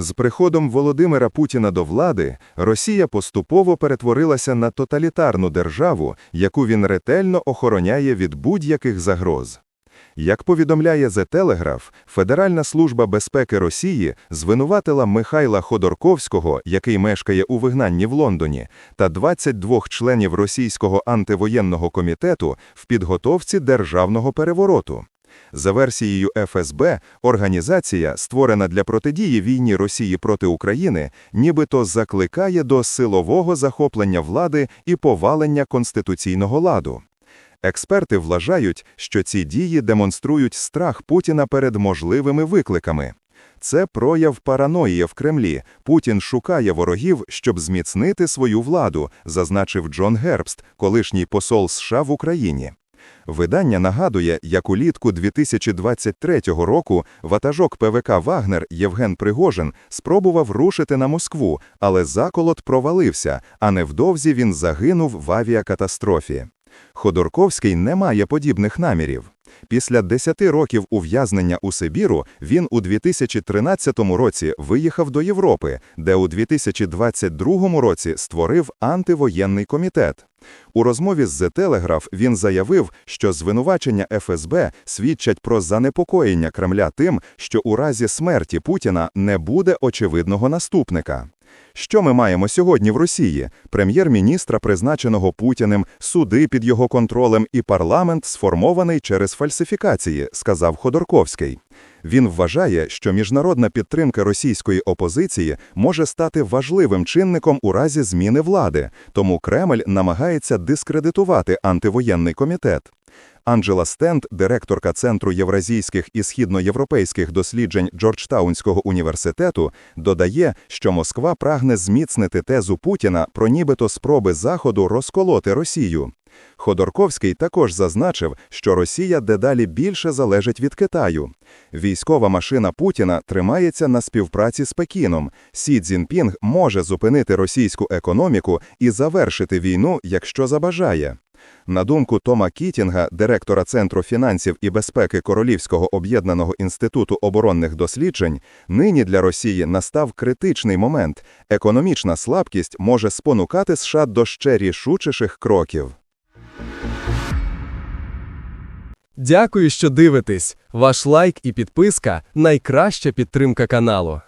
З приходом Володимира Путіна до влади Росія поступово перетворилася на тоталітарну державу, яку він ретельно охороняє від будь-яких загроз. Як повідомляє The Telegraph, Федеральна служба безпеки Росії звинуватила Михайла Ходорковського, який мешкає у вигнанні в Лондоні, та 22 членів російського антивоєнного комітету в підготовці державного перевороту. За версією ФСБ, організація, створена для протидії війні Росії проти України, нібито закликає до силового захоплення влади і повалення конституційного ладу. Експерти вважають, що ці дії демонструють страх Путіна перед можливими викликами. Це прояв параної в Кремлі. Путін шукає ворогів, щоб зміцнити свою владу, зазначив Джон Гербст, колишній посол США в Україні. Видання нагадує, як улітку 2023 року ватажок ПВК «Вагнер» Євген Пригожин спробував рушити на Москву, але заколот провалився, а невдовзі він загинув в авіакатастрофі. Ходорковський не має подібних намірів. Після 10 років ув'язнення у Сибіру він у 2013 році виїхав до Європи, де у 2022 році створив антивоєнний комітет. У розмові з The Telegraph він заявив, що звинувачення ФСБ свідчать про занепокоєння Кремля тим, що у разі смерті Путіна не буде очевидного наступника. Що ми маємо сьогодні в Росії? Прем'єр-міністра, призначеного Путіним, суди під його контролем і парламент сформований через фальсифікації, сказав Ходорковський. Він вважає, що міжнародна підтримка російської опозиції може стати важливим чинником у разі зміни влади, тому Кремль намагається дискредитувати антивоєнний комітет. Анджела Стенд, директорка Центру євразійських і східноєвропейських досліджень Джорджтаунського університету, додає, що Москва прагне зміцнити тезу Путіна про нібито спроби Заходу розколоти Росію. Ходорковський також зазначив, що Росія дедалі більше залежить від Китаю. Військова машина Путіна тримається на співпраці з Пекіном. Сі Цзіньпінг може зупинити російську економіку і завершити війну, якщо забажає. На думку Тома Кітінга, директора Центру фінансів і безпеки Королівського об'єднаного інституту оборонних досліджень, нині для Росії настав критичний момент. Економічна слабкість може спонукати США до ще рішучіших кроків. Дякую, що дивитесь. Ваш лайк і підписка найкраща підтримка каналу.